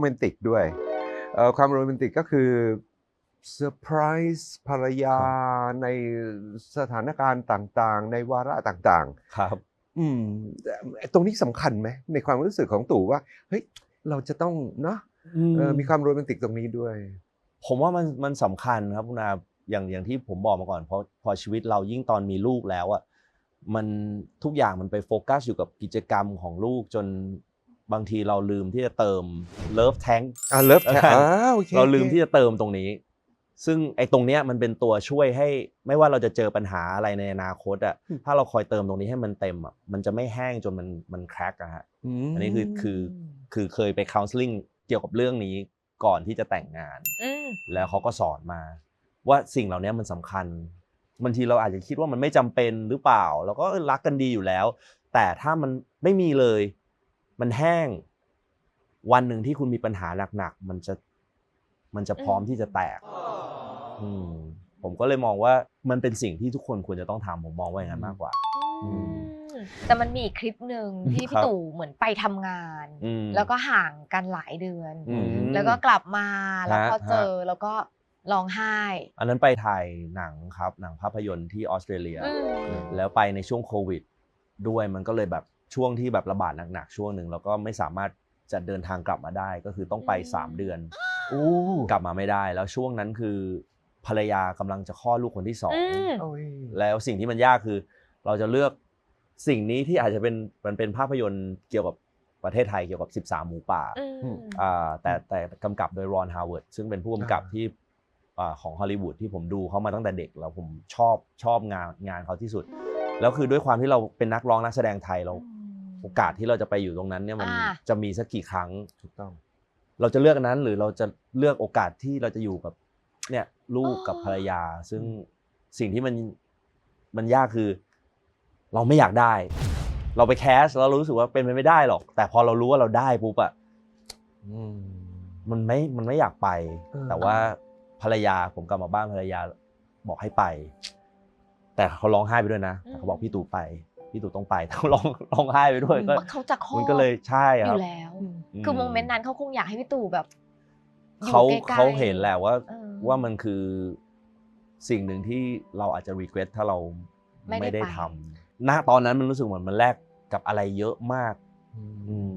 แมนติกด้วยเอ่อความโรแมนติกก็คือเซอร์ไพรส์ภรรยาในสถานการณ์ต่างๆ ในวาระต่างครับๆอืมตรงนี้สำคัญไหมในความรู้สึกของตู่ว่า เฮ้ย เราจะต้องเนาะเออมีความโรแมนติกตรงนี้ด้วย ผมว่ามันมันสำคัญครับคุณอาอย่างอย่างที่ผมบอกมาก่อนเพราะพอชีวิตเรายิ่งตอนมีลูกแล้วอะมันทุกอย่างมันไปโฟกัสอยู่กับกิจกรรมของลูกจน บางทีเราลืมที่จะเติมเลิฟแทงอ่าเลิฟแท้อ่าอ่าโอเคเราลืมโอคที่จะเติมตรงนี้ ซึ่งไอ้ตรงเนี้ยมันเป็นตัวช่วยให้ไม่ว่าเราจะเจอปัญหาอะไรในอนาคตอะถ้าเราคอยเติมตรงนี้ให้มันเต็มอะมันจะไม่แห้งจนมันมันแครกอะฮะมอันนี้คือคือคือเคยไป counseling เกี่ยวกับเรื่องนี้ก่อนที่จะแต่งงานอืมแล้วเขาก็สอนมา ว่าสิ่งเหล่านี้มันสำคัญบางทีเราอาจจะคิดว่ามันไม่จำเป็นหรือเปล่าเราก็เออรักกันดีอยู่แล้ว แต่ถ้ามันไม่มีเลย มันแห้ง วันหนึ่งที่คุณมีปัญหาหนักๆมันจะมันจะพร้อมที่จะแตก อืมผมก็เลยมองว่ามันเป็นสิ่งที่ทุกคนควรจะต้องทำผมมองว่าอย่างนั้นมากกว่า อืม แต่มันมีอีกคลิปหนึ่งที่ครัพี่บตู่เหมือนไปทำงาน อืมแล้วก็ห่างกันหลายเดือน อืม แล้วก็กลับมาแล้วพอฮะเจอแล้วก็ร้องไห้อันนั้นไปถ่ายหนังครับ หนังภาพยนตร์ที่ออสเตรเลีย อืมแล้วไปในช่วงโควิดด้วยมันก็เลยแบบ ช่วงที่แบบระบาดหนักๆช่วงหนึ่งแล้วก็ไม่สามารถจะเดินทางกลับมาได้ก็คือต้องไป 3 เดือนอู้กลับมาไม่ได้แล้วช่วงนั้นคือภรรยากำลังจะคลอดลูกคนที่สองอืมโอ้ยแล้วสิ่งที่มันยากคือ เราจะเลือกสิ่งนี้ที่อาจจะเป็นมันเป็นภาพยนตร์เกี่ยวกับประเทศไทยเกี่ยวกับ 13 หมูป่าอืมอ่าแต่แต่กำกับโดยรอนฮาวเวิร์ดซึ่งเป็นผู้กำกับที่อ่าของฮอลลีวูดที่ผมดูเขามาตั้งแต่เด็กแล้วผมชอบชอบงานงานเขาที่สุด แล้วคือด้วยความที่เราเป็นนักร้องนักแสดงไทยเรา โอกาสที่เราจะไปอยู่ตรงนั้นเนี่ยมันอ่า จะมีสักกี่ครั้ง ถูกต้อง เราจะเลือกอันนั้นหรือเราจะเลือกโอกาสที่เราจะอยู่กับเนี่ยลูกกับภรรยา ซึ่งสิ่งที่มันมันยากคือ เราไม่อยากได้ เราไปแคสแล้วเรารู้สึกว่าเป็นไปไม่ได้หรอก แต่พอเรารู้ว่าเราได้ปุ๊บอะอืม มันไม่มันไม่อยากไป เออ แต่ว่าภรรยาผมกลับมาบ้านภรรยาบอกให้ไป แต่เขาร้องไห้ไปด้วยนะแต่เขาบอกพี่ตู่ไป พี่ตู่ต้องไปต้องร้องร้องไห้ไปด้วยก็เขาจะคลอดมันก็เลยใช่อครับยู่แล้ว คือโมเมนต์นั้นเขาคงอยากให้พี่ตู่แบบอยู่เขาใกล้ๆเขาเห็นแหละว่าเออว่ามันคือสิ่งหนึ่งที่เราอาจจะ regret ถ้าเราไม่ได้ไม่ได้ไปทำณตอนนั้นมันรู้สึกเหมือนมันแลกกับอะไรเยอะมากอืม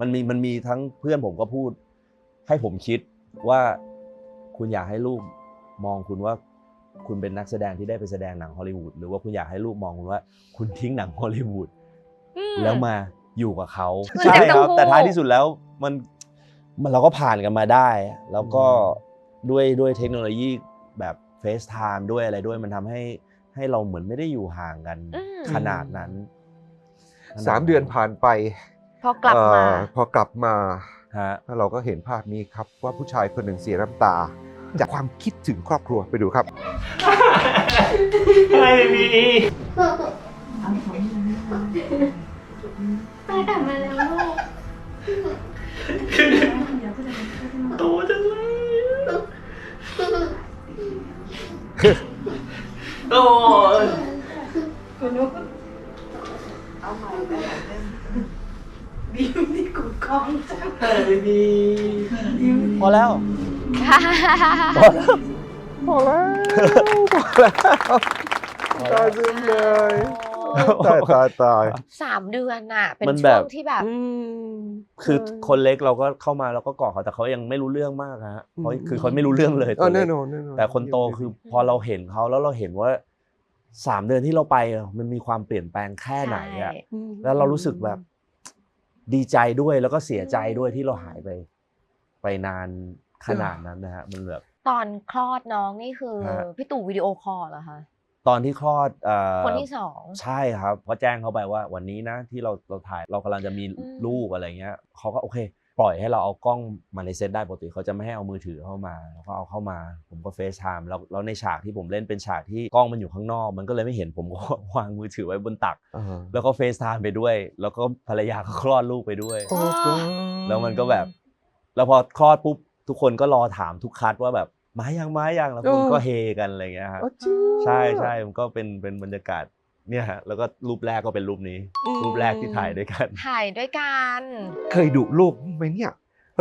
มันมีมันมีทั้งเพื่อนผมก็พูด ให้ผมคิดว่าคุณอยากให้ลูกมองคุณว่า คุณเป็นนักแสดงที่ได้ไปแสดงหนังฮอลลีวูดหรือว่าคุณอยากให้ลูกมองคุณว่า คุณทิ้งหนังฮอลลีวูดอืมแล้วมาอยู่กับเขามันใช่เป็นครับทั้งคู่แต่ท้ายที่สุดแล้วมันมันเราก็ผ่านกันมาได้ แล้วก็ด้วยด้วยเทคโนโลยีแบบเฟซไทม์ด้วยอะไรด้วยมันทำให้ให้เราเหมือนไม่ได้อยู่ห่างกันอืมขนาดนั้นสามเดือนผ่านไป พอกลับมาเอ่อพอกลับมาฮะเราก็เห็นภาพนี้ครับว่าผู้ชายคนหนึ่งเสียน้ำตา จากความคิดถึงครอบครัวไปดูครับไม่มีไปกลับมาแล้วลูกโตจังเลยโอ้ยคุณนุ๊กเอาใหม่ไปหาเล่ดิมที่กล้องจังเลยดิพอแล้ว พอแล้วพอแล้วตายซึ้งเลยตายตายตายสามเดือนน่ะ เป็นมันแบช่วบงที่แบบ คือคนเล็กเราก็เข้ามาเราก็กอดเขาแต่เขายังไม่รู้เรื่องมากฮะเพราะคือเขาไม่รู้เรื่องเลยเอตัวเล็แน่กนอนแน่นอนแต่คนโตคือพอเราเห็นเขาแล้วเราเห็นว่าสามเดือนที่เราไปอะมันมีความเปลี่ยนแปลงแค่ไหนอะแล้วเรารู้สึกแบบดีใจด้วยแล้วก็เสียใจด้วยที่เราหายไป ไปนาน ขนาดนั้นนะฮะมันแบบตอนคลอดน้องนี่คือฮะพี่ตู่วิดีโอคอลเหรอคะตอนที่คลอดเอ่อคนที่สองใช่ครับก็แจ้งเขาไปว่าวันนี้นะที่เราเราถ่ายเรากำลังจะมีอืมลูกอะไรเงี้ยเขาก็โอเค ปล่อยให้เราเอากล้องมาในเซตได้ปกติเขาจะไม่ให้เอามือถือเข้ามาแล้วก็เอาเข้ามา ผมก็เฟซไทม์แล้วแล้วในฉากที่ผมเล่นเป็นฉากที่กล้องมันอยู่ข้างนอก มันก็เลยไม่เห็นผมก็วางมือถือไว้บนตักอ่าแล้วก็เฟซไทม์ไปด้วย แล้วก็ภรรยาก็คลอดลูกไปด้วยโอ้โหแล้วมันก็แบบแล้วพอคลอดปุ๊บ ทุกคนก็รอถามทุกคัดว่าแบบมายังมายังแล้วคนก็เฮกันอะไรเงี้ยครับอ๋อจริงใช่ใช่มันก็เป็นเป็นบรรยากาศเนี่ยฮะแล้วก็รูปแรกก็เป็นรูปนี้ รูปแรกที่ถ่ายด้วยกัน ถ่ายด้วยกัน เคยดุลูกไหมเนี่ย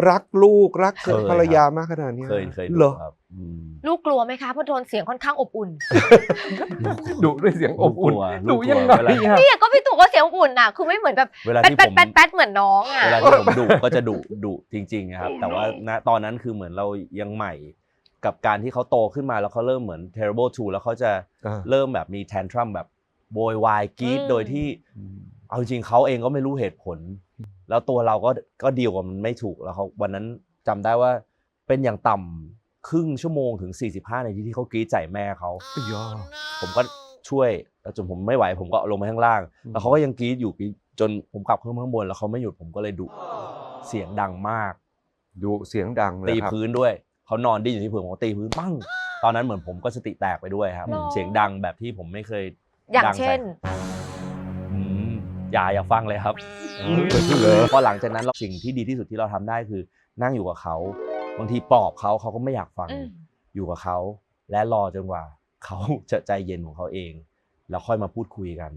รักลูกรักเคยภรรยามากขนาดนี้เคยเคยเหรดูอครับอืมลูกกลัวไหมคะเพราะโดนเสียงค่อนข้างอบอุ่นดุด้วยเสียงอบอุ่นลูกกลัวดุยังไงเวลาอะเนี่ยก็พี่ตู่ก็เสียงอบอุ่นน่ะคือไม่เหมือนแบบเวลาแป๊ดที่แป๊ผดมแป๊ดแป๊ดเหมือนน้องอะเวลาที่ผมดุก็จะดุดุจริงๆครับ แต่ว่าณตอนนั้นคือเหมือนเรายังใหม่กับการที่เขาโตขึ้นมาแล้วเขาเริ่มเหมือน terrible two แล้วเขาจะอ่าเริ่มแบบมี tantrum แบบโวยวายกรีดอืมโดยที่ เอาจริงๆเขาเองก็ไม่รู้เหตุผล แล้วตัวเราก็ก็ดีลกับมันไม่ถูกแล้วเขาวันนั้นจำได้ว่าเป็นอย่างต่ำครึ่งชั่วโมงถึง 45นาทีที่เขากรีดใส่แม่เขาอ้ยอผมก็ช่วยแล้วจนผมไม่ไหวผมก็ลงมาข้างล่างอืมแล้วเขาก็ยังกรีดอยู่กรี๊ดจนผมกลับขึ้นมาข้างบนแล้วเขาไม่หยุดผมก็เลยดุเสียงดังมากดุเสียงดังเลยตีครับพื้นด้วยเขานอนดิ้นอยู่ที่พื้นผมก็ตีพื้นปั้งตอนนั้นเหมือนผมก็สติแตกไปด้วยครับหรอเสียงดังแบบที่ผมไม่เคยอย่างดัใส่เช่นอืม อย่าอย่าฟังเลยครับอืมเหรอพอหลังจากนั้นเราสิ่งที่ดีที่สุดที่เราทำได้คือ นั่งอยู่กับเขาบางทีปลอบเขาเขาก็ไม่อยากฟังอืมอยู่กับเขาและรอจนกว่าเขาจะใจเย็นของเขาเอง แล้วค่อยมาพูดคุยกัน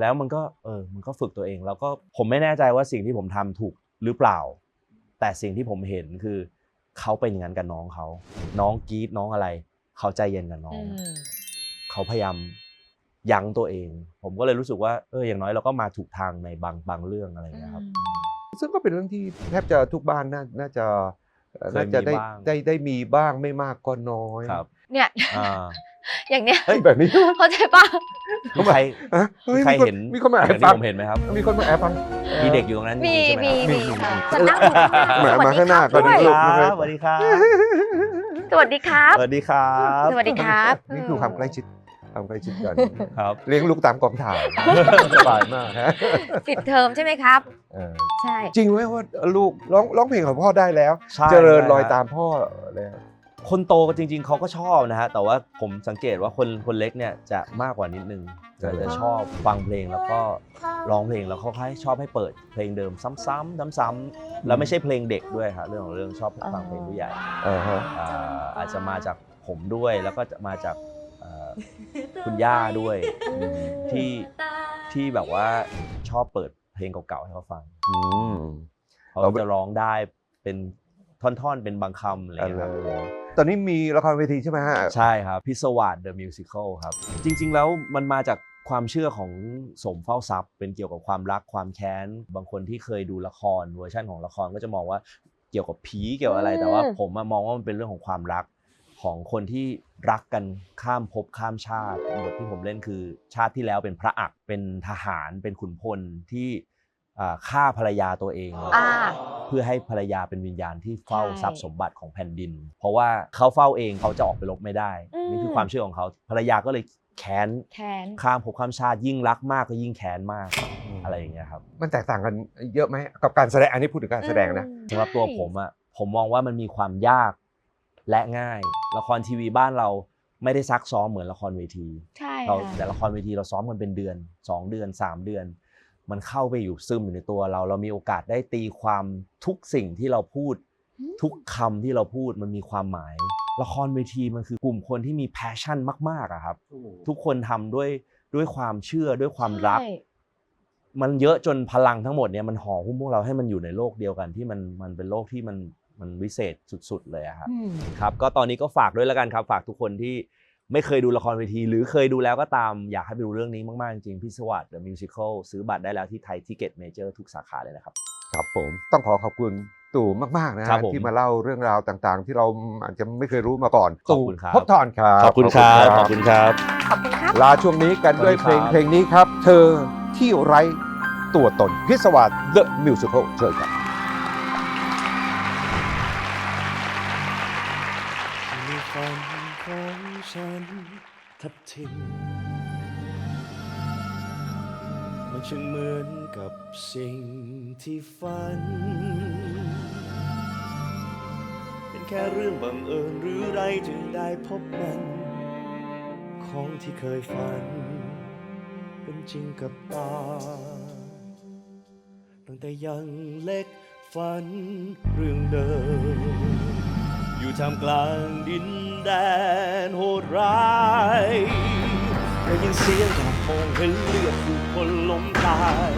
แล้วมันก็เออมันก็ฝึกตัวเอง แล้วก็ผมไม่แน่ใจว่าสิ่งที่ผมทำถูกหรือเปล่า แต่สิ่งที่ผมเห็นคือเขาเป็นอย่างนั้นกับน้องเขา น้องกรีดน้องอะไร เขาใจเย็นกับน้องอืมเขาพยายาม ยั้งตัวเอง ผมก็เลยรู้สึกว่าเอออย่างน้อยเราก็มาถูกทางในบางบางเรื่องอะไรอย่างเงี้ยครับ ซึ่งก็เป็นเรื่องที่แทบจะทุกบ้านน่าน่าจะเอ่อเคยน่าจะได้มีบ้างได้ได้มีบ้างไม่มากก็น้อยครับเนี่ยอ่าอย่างเนี้ยเฮ้ยแบบนี้เข้าใจปะมีใครอะเฮ้ยมีใครมีคนเห็นมีคนมาแออย่าบงที่ฟังผมเห็นไหมครับ มีคนมาแอบฟังมีเด็กอยู่ตรงนั้นจมีริงๆใช่ไหมมีครับมีค่ะจะนั่งอยู่แหมมาข้างหน้าก่อนด้นะวยลูกครับสวัสดีครับสวัสดีครับ สวัสดีครับ สวัสดีครับ นี่คือความใกล้ชิด ความใกล้ชิดกันครับเลี้ยงลูกตามกองถ่ายสบายมากฮะปิดเทอมใช่ไหมครับ เออใช่ จริงไหมว่าลูกร้องร้องเพลงของพ่อได้แล้ว ใช่เจริญรอยใช่ตามพ่อแล้ว คนโตก็จริง ๆเขาก็ชอบนะฮะแต่ว่าผมสังเกตว่าคนคนเล็กเนี่ยจะมากกว่านิดนึงใช่จะจะชอบฟังเพลงแล้วก็ร้องเพลงแล้วเขาให้ชอบให้เปิดเพลงเดิมซ้ำๆซ้ำๆแล้วไม่ใช่เพลงเด็กด้วยครับเรื่องของเรื่องชอบฟังเพลงผู้ใหญ่ อ่าฮะ อ่าอาจจะมาจากผมด้วยแล้วก็จะมาจากเอ่อ คุณย่าด้วยที่ที่แบบว่าชอบเปิดเพลงเก่าๆให้เขาฟังอืมเขาเราจะร้องได้เป็นท่อนๆ เป็นบางคำอะไรอย่างอะไรเงี้ยครับตอนนี้มีละครเวทีใช่ไหมฮะใช่ครับพิศวาส The Musical ครับ จริง ๆ แล้วมันมาจากความเชื่อของสมเฝ้าทรัพย์ เป็นเกี่ยวกับความรักความแค้น บางคนที่เคยดูละครเวอร์ชันของละครก็จะมองว่าเกี่ยวกับผีเกี่ยวกับอะไรอืมแต่ว่าผมอะมองว่ามันเป็นเรื่องของความรัก ของคนที่รักกันข้ามภพข้ามชาติบทที่ผมเล่นคือชาติที่แล้วเป็นพระอักเป็นทหารเป็นขุนพลที่อ่าฆ่าภรรยาตัวเองอ่าเพื่อให้ภรรยาเป็นวิญญาณที่เฝ้าใช่ทรัพย์สมบัติของแผ่นดิน เพราะว่าเขาเฝ้าเองเขาจะออกไปรบไม่ได้อืมนี่คือความเชื่อของเขาภรรยาก็เลยแค้นแคนข้ามภพข้ามชาติยิ่งรักมากก็ยิ่งแค้นมากอะไรอย่างเงี้ยครับมันแตกต่างกันเยอะไหมกับการแสดงอันนี้พูดถึงการแสดงนะอืมสำหรับตัวผมอะผมมองว่ามันมีความยาก และง่าย ละครทีวีบ้านเราไม่ได้ซักซ้อมเหมือนละครเวที ใช่เราค่ะแต่ละครเวทีเราซ้อมกันเป็นเดือน 2 เดือน 3 เดือน มันเข้าไปอยู่ซึมอยู่ในตัวเรา เรามีโอกาสได้ตีความทุกสิ่งที่เราพูด ทุกคำที่เราพูดมันมีความหมาย ละครเวทีมันคือกลุ่มคนที่มีแพชชั่นมากๆอะครับ ทุกคนทำด้วยด้วยความเชื่อด้วยความรักใช่มันเยอะจนพลังทั้งหมดเนี่ยมันห่อหุ้มพวกเราให้มันอยู่ในโลกเดียวกันที่มันมันเป็นโลกที่มัน มันวิเศษสุดๆเลยอะครับอืมครับ ก็ตอนนี้ก็ฝากด้วยแล้วกันครับ ฝากทุกคนที่ไม่เคยดูละครเวที หรือเคยดูแล้วก็ตามอยากให้ไปดูเรื่องนี้มาก ๆ จริงๆพิศวาส The Musical ซื้อบัตรได้แล้วที่ไทยทิเก็ตเมเจอร์ทุกสาขาเลยนะครับ ครับผมต้องขอขอบคุณตู่มากๆนะครัฮะบผมที่มาเล่าเรื่องราวต่างๆ ที่เราอาจจะไม่เคยรู้มาก่อนขอบคุณครับตู่พบทอนครับขอบคุณครับ ขอบคุณครับ ขอบคุณครับ ลาช่วงนี้กันด้วยสเพวัลสงดีครับเพลงนี้ครับ เธอที่ไร้ตัวตนพิศวาส The Musical เชิญครับ ฝันของฉันทับทิมมันช่างเหมือนกับสิ่งที่ฝัน เป็นแค่เรื่องบังเอิญหรือไรจึงได้พบมัน ของที่เคยฝัน เป็นจริงกับตาตั้งแต่ยังเล็กฝันเรื่องเดิมอยู่ท่ามกลางดิน แดนโหดร้ายได้ยินเสียงดาบมองเห็นเลือดผู้คนล้มตาย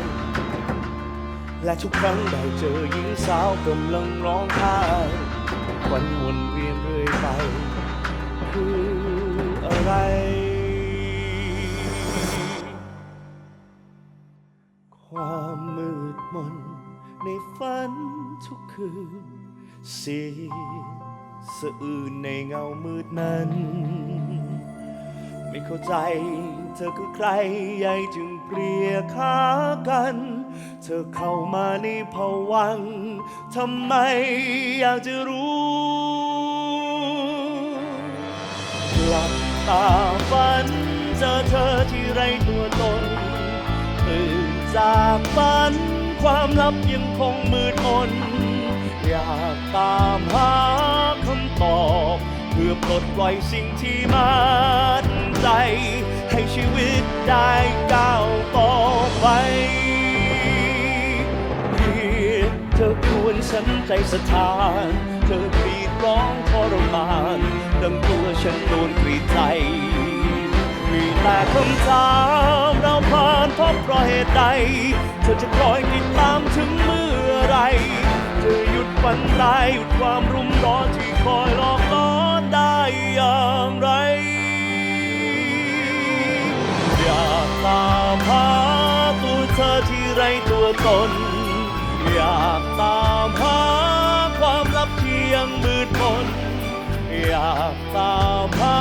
และทุกครั้งได้เจอหญิงสาวกำลังร้องไห้ควันวนเวียนเรื่อยไป คืออะไร ความมืดมนในฝันทุกคืนเสียง สะอื่นในเงามืดนั้น ไม่เข้าใจเธอคือใครใหญ่จึงเปรียขากัน เธอเข้ามาในภวังทำไมอยากจะรู้หลับตาฝันเจอเธอที่ไรตัวตนตื่นจากฝันความลับยังคงมืดมนอยากตา ปลดปล่อยสิ่งที่มัดใจ ให้ชีวิตได้ก้าวต่อไปเพียงเธอควรฉันใจสถาน เธอกรีดร้องทรมานดังตัวฉันโดนกรีดใจมีแต่คำถามเราผ่านเพราะเพราะเหตุใด เธอจะคอยติดตามถึงเมื่อไรจะหยุดฝันร้ายหยุดความรุมร้อนที่คอยหลอกล้อ อย่างไร อยากตามหาตัวเธอที่ไรตัวตน อยากตามหาความลับที่ยังมืดมน อยากตามหา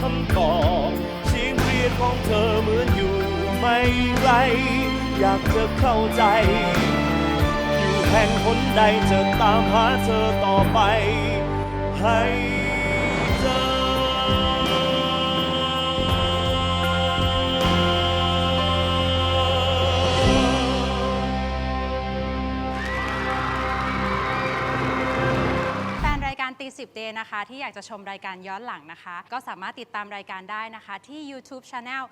คำตอบเสียงเรียกของเธอเหมือนอยู่ไม่ไกลอยากจะเข้าใจอยู่แห่งหนใดจะตามหาเธอต่อไป ให้ รายการตีสิบเดนะคะ ที่อยากจะชมรายการย้อนหลังนะคะ ก็สามารถติดตามรายการได้นะคะ ที่ YouTube Channel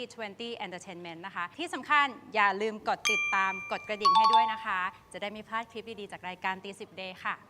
2020 Entertainment นะคะ ที่สำคัญอย่าลืมกดติดตามกดกระดิ่งให้ด้วยนะคะ จะได้ไม่พลาดคลิปดี ๆ จากรายการตีสิบเดค่ะ